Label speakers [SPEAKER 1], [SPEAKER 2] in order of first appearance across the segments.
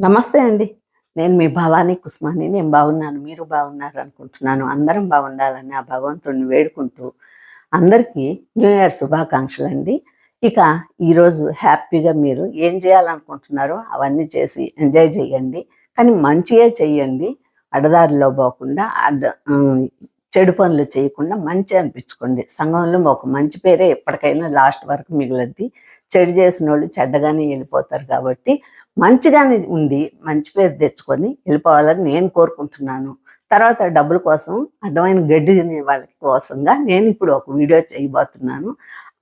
[SPEAKER 1] నమస్తే అండి. నేను మీ భవానీ కుస్మాని. నేను బాగున్నాను. మీరు బాగున్నారు అనుకుంటున్నాను. అందరం బాగుండాలని ఆ భగవంతుడిని వేడుకుంటూ అందరికీ న్యూ ఇయర్ శుభాకాంక్షలు అండి. ఇక ఈరోజు హ్యాపీగా మీరు ఏం చేయాలనుకుంటున్నారో అవన్నీ చేసి ఎంజాయ్ చేయండి. కానీ మంచిగా చెయ్యండి అడదారిలో పోకుండా అడ్డ చెడు పనులు చేయకుండా మంచి అనిపించుకోండి. సంఘంలో ఒక మంచి పేరే ఎప్పటికైనా లాస్ట్ వరకు మిగిలిద్ది. చెడు చేసిన వాళ్ళు చెడ్డగానే వెళ్ళిపోతారు కాబట్టి మంచిగానే ఉండి మంచి పేరు తెచ్చుకొని వెళ్ళిపోవాలని నేను కోరుకుంటున్నాను. తర్వాత డబ్బుల కోసం అడ్డమైన గడ్డి తినే వాళ్ళ కోసంగా నేను ఇప్పుడు ఒక వీడియో చేయబోతున్నాను.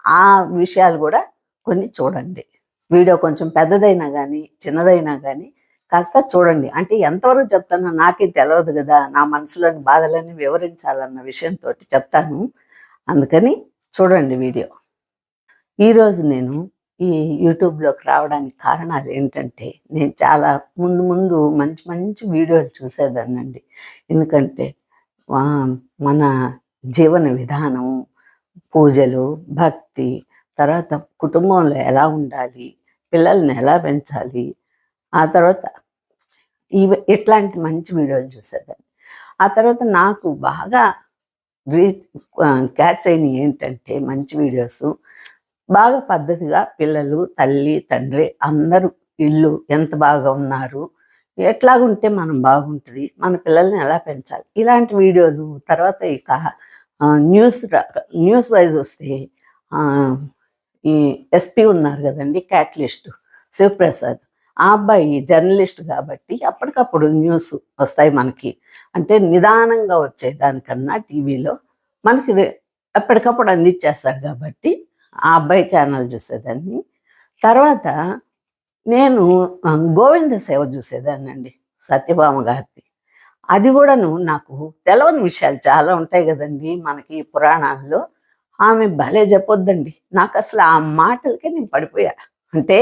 [SPEAKER 1] ఆ విషయాలు కూడా కొన్ని చూడండి. వీడియో కొంచెం పెద్దదైనా కానీ చిన్నదైనా కానీ కాస్త చూడండి. అంటే ఎంతవరకు చెప్తానో నాకే తెలియదు కదా. నా మనసులోని బాధలన్నీ వివరించాలన్న విషయంతో చెప్తాను. అందుకని చూడండి వీడియో. ఈరోజు నేను ఈ యూట్యూబ్లోకి రావడానికి కారణాలు ఏంటంటే నేను చాలా ముందు ముందు మంచి మంచి వీడియోలు చూసేదానండి ఎందుకంటే మన జీవన విధానం పూజలు భక్తి తర్వాత కుటుంబంలో ఎలా ఉండాలి పిల్లల్ని ఎలా పెంచాలి ఆ తర్వాత ఇవి ఇట్లాంటి మంచి వీడియోలు చూసేదాన్ని. ఆ తర్వాత నాకు బాగా రీ క్యాచ్ అయినవి ఏంటంటే మంచి వీడియోస్ బాగా పద్ధతిగా పిల్లలు తల్లి తండ్రి అందరూ ఇల్లు ఎంత బాగా ఉన్నారు ఎట్లాగుంటే మనం బాగుంటుంది మన పిల్లల్ని ఎలా పెంచాలి? ఇలాంటి వీడియోలు తర్వాత ఇక న్యూస్ న్యూస్ వైజ్ వస్తే ఈ ఎస్పీ ఉన్నారు కదండి క్యాటలిస్ట్ శివప్రసాద్. ఆ అబ్బాయి జర్నలిస్ట్ కాబట్టి అప్పటికప్పుడు న్యూస్ వస్తాయి మనకి. అంటే నిదానంగా వచ్చే దానికన్నా టీవీలో మనకి ఎప్పటికప్పుడు అందించేస్తారు కాబట్టి ఆ అబ్బాయి ఛానల్ చూసేదాన్ని. తర్వాత నేను గోవింద సేవ చూసేదాన్ని అండి సత్యభామ గారిది. అది కూడాను నాకు తెలవని విషయాలు చాలా ఉంటాయి కదండి మనకి పురాణాల్లో. ఆమె భలే చెప్పొద్దండి. నాకు అసలు ఆ మాటలకే నేను పడిపోయా. అంటే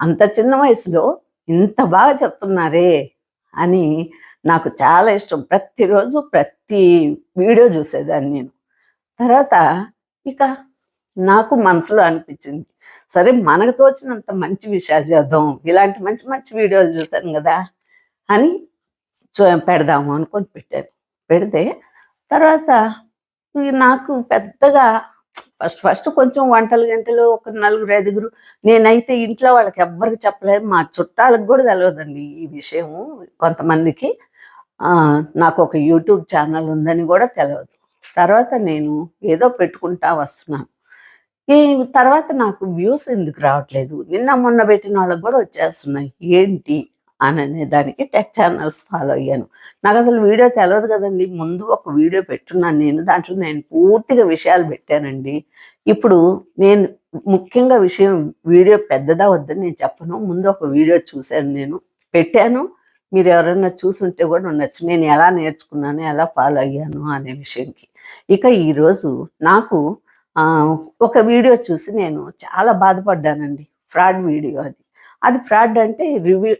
[SPEAKER 1] అంత చిన్న వయసులో ఇంత బాగా చెప్తున్నారే అని నాకు చాలా ఇష్టం. ప్రతిరోజు ప్రతి వీడియో చూసేదాన్ని నేను. తర్వాత ఇక నాకు మనసులో అనిపించింది. సరే మనకు తోచినంత మంచి విషయాలు చేద్దాం. ఇలాంటి మంచి మంచి వీడియోలు చూస్తాను కదా అని పెడదాము అనుకొని పెట్టాను. పెడితే తర్వాత నాకు పెద్దగా ఫస్ట్ ఫస్ట్ కొంచెం వంటలు గంటలు ఒక నలుగురు ఐదుగురు నేనైతే ఇంట్లో వాళ్ళకి ఎవ్వరికి చెప్పలేదు. మా చుట్టాలకు కూడా తెలియదండి ఈ విషయము కొంతమందికి. నాకు ఒక యూట్యూబ్ ఛానల్ ఉందని కూడా తెలియదు తర్వాత నేను ఏదో పెట్టుకుంటా వస్తున్నాను. ఈ తర్వాత నాకు వ్యూస్ ఎందుకు రావట్లేదు? నిన్న మొన్న పెట్టిన వాళ్ళకి కూడా వచ్చేస్తున్నాయి. ఏంటి? అని అనే దానికి టెక్ ఛానల్స్ ఫాలో అయ్యాను. నాకు అసలు వీడియో తెలియదు కదండి. ముందు ఒక వీడియో పెట్టున్నాను నేను. దాంట్లో నేను పూర్తిగా విషయాలు పెట్టానండి. ఇప్పుడు నేను ముఖ్యంగా విషయం వీడియో పెద్దదా వద్దని నేను చెప్పను. ముందు ఒక వీడియో చూశాను నేను. పెట్టాను. మీరు ఎవరైనా చూసుంటే కూడా ఉండొచ్చు. నేను ఎలా నేర్చుకున్నాను ఎలా ఫాలో అయ్యాను అనే విషయంకి. ఇక ఈరోజు నాకు ఒక వీడియో చూసి నేను చాలా బాధపడ్డానండి. ఫ్రాడ్ వీడియో అది. అది ఫ్రాడ్ అంటే రివ్యూ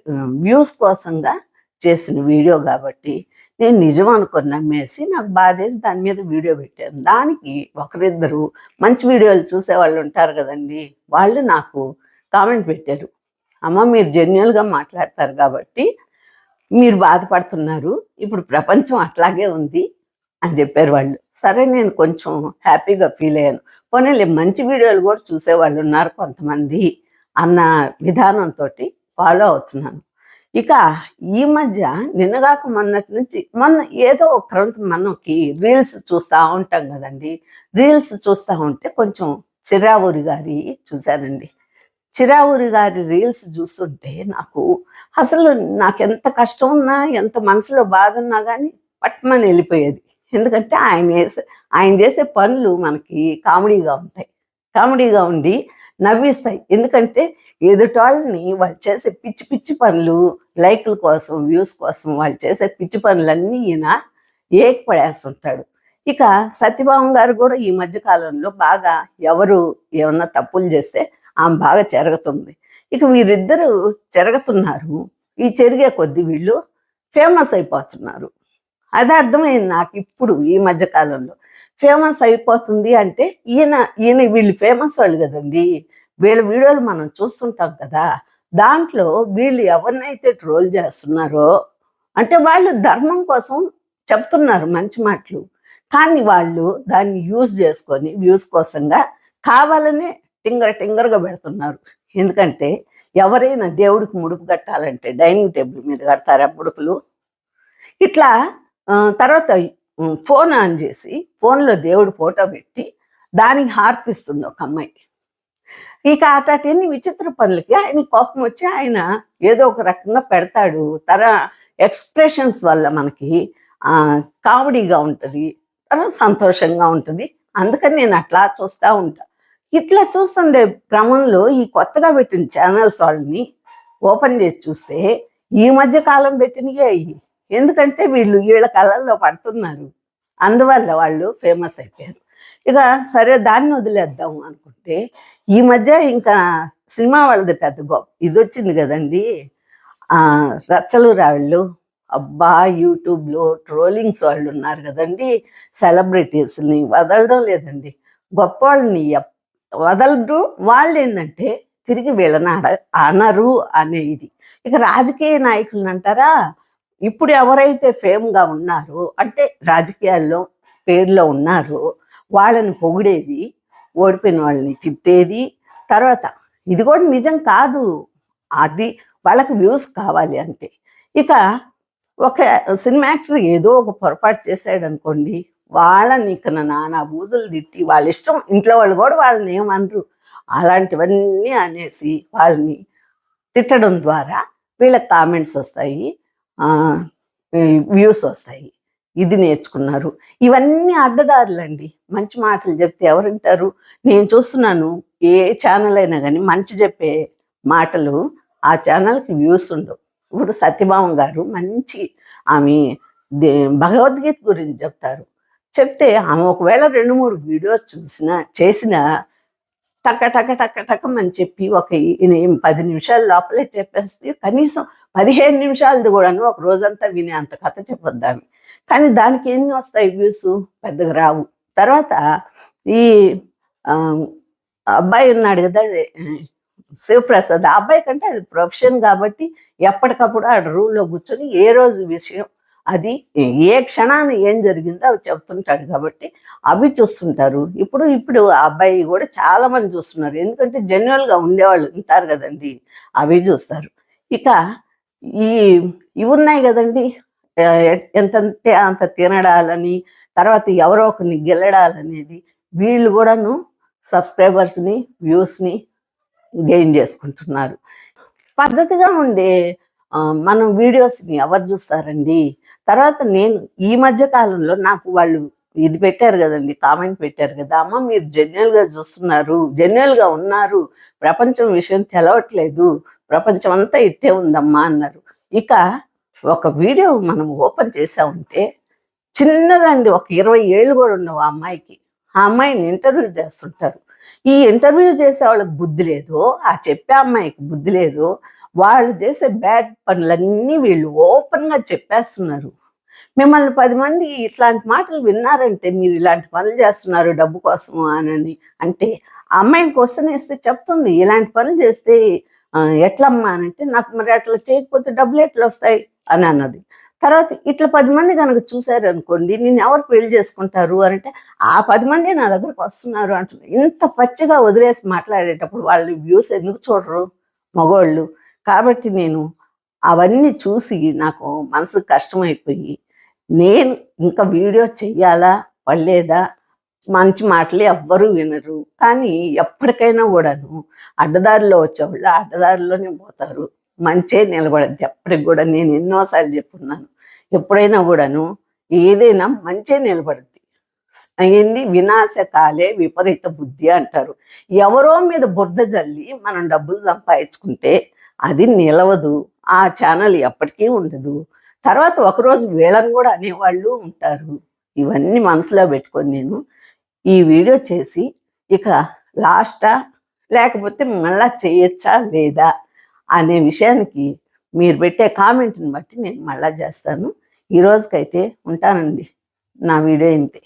[SPEAKER 1] వ్యూస్ కోసంగా చేసిన వీడియో కాబట్టి నేను నిజం అనుకొని నమ్మేసి నాకు బాధేసి దాని మీద వీడియో పెట్టాను. దానికి ఒకరిద్దరు మంచి వీడియోలు చూసే వాళ్ళు ఉంటారు కదండి. వాళ్ళు నాకు కామెంట్ పెట్టారు. అమ్మ మీరు జెన్యున్గా మాట్లాడతారు కాబట్టి మీరు బాధపడుతున్నారు. ఇప్పుడు ప్రపంచం అట్లాగే ఉంది అని చెప్పారు వాళ్ళు. సరే నేను కొంచెం హ్యాపీగా ఫీల్ అయ్యాను. పోనీ మంచి వీడియోలు కూడా చూసేవాళ్ళు ఉన్నారు కొంతమంది అన్న విధానంతో ఫాలో అవుతున్నాను. ఇక ఈ మధ్య నిన్నగాక మొన్నటి నుంచి మొన్న ఏదో ఒక క్రమంతో మనకి రీల్స్ చూస్తూ ఉంటాం కదండి. రీల్స్ చూస్తూ ఉంటే కొంచెం చిరావూరి గారి చూశానండి. చిరావూరి గారి రీల్స్ చూస్తుంటే నాకు అసలు నాకు ఎంత కష్టం ఉన్నా ఎంత మనసులో బాధ ఉన్నా కానీ పట్టమని వెళ్ళిపోయేది. ఎందుకంటే ఆయన చేసే ఆయన చేసే పనులు మనకి కామెడీగా ఉంటాయి. కామెడీగా ఉండి నవ్విస్తాయి. ఎందుకంటే ఎదుటాళ్ళని వాళ్ళు చేసే పిచ్చి పిచ్చి పనులు లైక్ల కోసం వ్యూస్ కోసం వాళ్ళు చేసే పిచ్చి పనులన్నీ ఈయన ఏకపడేస్తుంటాడు. ఇక సత్యభావం గారు కూడా ఈ మధ్య కాలంలో బాగా ఎవరు ఏమన్నా తప్పులు చేస్తే ఆమె బాగా జరుగుతుంది ఇక వీరిద్దరూ చెరగతున్నారు. ఈ చెరిగే కొద్ది వీళ్ళు ఫేమస్ అయిపోతున్నారు. అది అర్థమైంది నాకు ఇప్పుడు ఈ మధ్య కాలంలో. ఫేమస్ అయిపోతుంది అంటే ఈయన ఈయన వీళ్ళు ఫేమస్ వాళ్ళు కదండి. వీళ్ళ వీడియోలు మనం చూస్తుంటాం కదా. దాంట్లో వీళ్ళు ఎవరినైతే ట్రోల్ చేస్తున్నారో అంటే వాళ్ళు ధర్మం కోసం చెప్తున్నారు మంచి మాటలు. కానీ వాళ్ళు దాన్ని యూజ్ చేసుకొని వ్యూస్ కోసంగా కావాలనే టింగర టింగరగా పెడుతున్నారు. ఎందుకంటే ఎవరైనా దేవుడికి ముడుపు కట్టాలంటే డైనింగ్ టేబుల్ మీద కడతారా ముడుపులు? ఇట్లా తర్వాత ఫోన్ ఆన్ చేసి ఫోన్లో దేవుడు ఫోటో పెట్టి దానికి హార్తిస్తుంది ఒక అమ్మాయి. ఇక అటన్ని విచిత్ర పనులకి ఆయన కోపం వచ్చి ఆయన ఏదో ఒక రకంగా పెడతాడు. తర ఎక్స్ప్రెషన్స్ వల్ల మనకి కామెడీగా ఉంటుంది తర్వాత సంతోషంగా ఉంటుంది. అందుకని నేను అట్లా చూస్తూ ఉంటా. ఇట్లా చూస్తుండే క్రమంలో ఈ కొత్తగా పెట్టిన ఛానల్స్ వాళ్ళని ఓపెన్ చేసి చూస్తే ఈ మధ్య కాలం పెట్టినవి అయ్యి. ఎందుకంటే వీళ్ళు వీళ్ళ కళల్లో పడుతున్నారు. అందువల్ల వాళ్ళు ఫేమస్ అయిపోయారు. ఇక సరే దాన్ని వదిలేద్దాం అనుకుంటే ఈ మధ్య ఇంకా సినిమా వాళ్ళది పెద్ద గొప్ప ఇది వచ్చింది కదండి. రచ్చలు రాళ్ళు. అబ్బా యూట్యూబ్లో ట్రోలింగ్స్ వాళ్ళు ఉన్నారు కదండి. సెలబ్రిటీస్ని వదలడం లేదండి. గొప్ప వాళ్ళని ఎప్- వదలరు. వాళ్ళు ఏంటంటే తిరిగి వీళ్ళని అడ అనరు అనే ఇది. ఇక రాజకీయ నాయకులను అంటారా? ఇప్పుడు ఎవరైతే ఫేమ్గా ఉన్నారో అంటే రాజకీయాల్లో పేర్లో ఉన్నారో వాళ్ళని పొగిడేది ఓడిపోయిన వాళ్ళని తిట్టేది తర్వాత ఇది కూడా నిజం కాదు అది వాళ్ళకి వ్యూస్ కావాలి అంతే. ఇక ఒక సినిమా యాక్టర్ ఏదో ఒక పొరపాటు చేశాడు అనుకోండి వాళ్ళని ఇక నానా బూదులు తిట్టి వాళ్ళ ఇష్టం ఇంట్లో వాళ్ళు కూడా వాళ్ళని ఏమనరు. అలాంటివన్నీ అనేసి వాళ్ళని తిట్టడం ద్వారా వీళ్ళకి కామెంట్స్ వస్తాయి వ్యూస్ వస్తాయి. ఇది నేర్చుకున్నారు. ఇవన్నీ అడ్డదారులండి. మంచి మాటలు చెప్తే ఎవరు వింటారు? నేను చూస్తున్నాను ఏ ఛానల్ అయినా కానీ మంచి చెప్పే మాటలు ఆ ఛానల్కి వ్యూస్ ఉండవు. ఇప్పుడు సత్యభామ గారు మంచి ఆమె భగవద్గీత గురించి చెప్తారు. చెప్తే ఆమె ఒకవేళ రెండు మూడు వీడియోస్ చూసినా చేసినా టక్క టక్క టక్క టక్కమని చెప్పి ఒక ఈ- పది నిమిషాల లోపలే చెప్పేస్తే కనీసం పదిహేను నిమిషాలది కూడాను ఒక రోజంతా వినే అంత కథ చెప్పొద్దాము కానీ దానికి ఎన్ని వస్తాయి వ్యూస్? పెద్దగా రావు. తర్వాత ఈ అబ్బాయి ఉన్నాడు కదా శివప్రసాద్. ఆ అబ్బాయి కంటే అది ప్రొఫెషన్ కాబట్టి ఎప్పటికప్పుడు ఆ రూల్లో కూర్చొని ఏ రోజు విషయం అది ఏ క్షణాన ఏం జరిగిందో అవి చెప్తుంటాడు కాబట్టి అవి చూస్తుంటారు. ఇప్పుడు ఇప్పుడు ఆ అబ్బాయి కూడా చాలా మంది చూస్తున్నారు. ఎందుకంటే జెన్యువల్గా ఉండేవాళ్ళు ఉంటారు కదండి. అవి చూస్తారు. ఇక ఈ ఇవి ఉన్నాయి కదండి. ఎంత అంత తినడాలని తర్వాత ఎవరో ఒకరిని గెలడాలనేది వీళ్ళు కూడాను సబ్స్క్రైబర్స్ని వ్యూస్ని గెయిన్ చేసుకుంటున్నారు. పద్ధతిగా ఉండే మనం వీడియోస్ని ఎవరు చూస్తారండి? తర్వాత నేను ఈ మధ్య కాలంలో నాకు వాళ్ళు ఇది పెట్టారు కదండి కామెంట్ పెట్టారు కదా అమ్మ మీరు జెన్యున్గా చూస్తున్నారు జెన్యున్గా ఉన్నారు ప్రపంచం విషయం తెలవట్లేదు ప్రపంచం అంతా ఇట్టే ఉందమ్మా అన్నారు. ఇక ఒక వీడియో మనం ఓపెన్ చేసామంటే చిన్నదండి ఒక ఇరవై ఏళ్ళు కూడా ఉండవు ఆ అమ్మాయికి. ఆ అమ్మాయిని ఇంటర్వ్యూ చేస్తుంటారు. ఈ ఇంటర్వ్యూ చేసే వాళ్ళకి బుద్ధి లేదు ఆ చెప్పే అమ్మాయికి బుద్ధి లేదు వాళ్ళు చేసే బ్యాడ్ పనులన్నీ వీళ్ళు ఓపెన్గా చెప్పేస్తున్నారు. మిమ్మల్ని పది మంది ఇట్లాంటి మాటలు విన్నారంటే మీరు ఇలాంటి పనులు చేస్తున్నారు డబ్బు కోసం అని అంటే ఆ అమ్మాయిని క్వశ్చన్ వేస్తే చెప్తుంది ఇలాంటి పనులు చేస్తే ఎట్లమ్మా? అని అంటే నాకు మరి అట్లా చేయకపోతే డబ్బులు ఎట్లా వస్తాయి? అని అన్నది. తర్వాత ఇట్లా పది మంది కనుక చూశారు అనుకోండి నేను ఎవరు పెళ్ళి చేసుకుంటారు? అని అంటే ఆ పది మంది నా దగ్గరకు వస్తున్నారు అంటున్నారు. ఇంత పచ్చిగా వదిలేసి మాట్లాడేటప్పుడు వాళ్ళు వ్యూస్ ఎందుకు చూడరు? మగవాళ్ళు కాబట్టి నేను అవన్నీ చూసి నాకు మనసు కష్టమైపోయి నేను ఇంకా వీడియో చెయ్యాలా పడలేదా? మంచి మాటలు ఎవ్వరూ వినరు. కానీ ఎప్పటికైనా కూడాను అడ్డదారిలో వచ్చేవాళ్ళు అడ్డదారిలోనే పోతారు. మంచే నిలబడద్ది. ఎప్పటికి కూడా నేను ఎన్నోసార్లు చెప్పున్నాను. ఎప్పుడైనా కూడాను ఏదైనా మంచే నిలబడద్ది. అయింది వినాశకాలే విపరీత బుద్ధి అంటారు. ఎవరో మీద బురద జల్లి మనం డబ్బులు సంపాదించుకుంటే అది నిలవదు. ఆ ఛానల్ ఎప్పటికీ ఉండదు. తర్వాత ఒకరోజు వీళ్ళని కూడా అనేవాళ్ళు ఉంటారు. ఇవన్నీ మనసులో పెట్టుకొని నేను ఈ వీడియో చేసి ఇక లాస్టా లేకపోతే మళ్ళా చేయొచ్చా లేదా అనే విషయానికి మీరు పెట్టే కామెంట్ని బట్టి నేను మళ్ళా చేస్తాను. ఈ రోజుకైతే ఉంటానండి. నా వీడియో ఇంతే.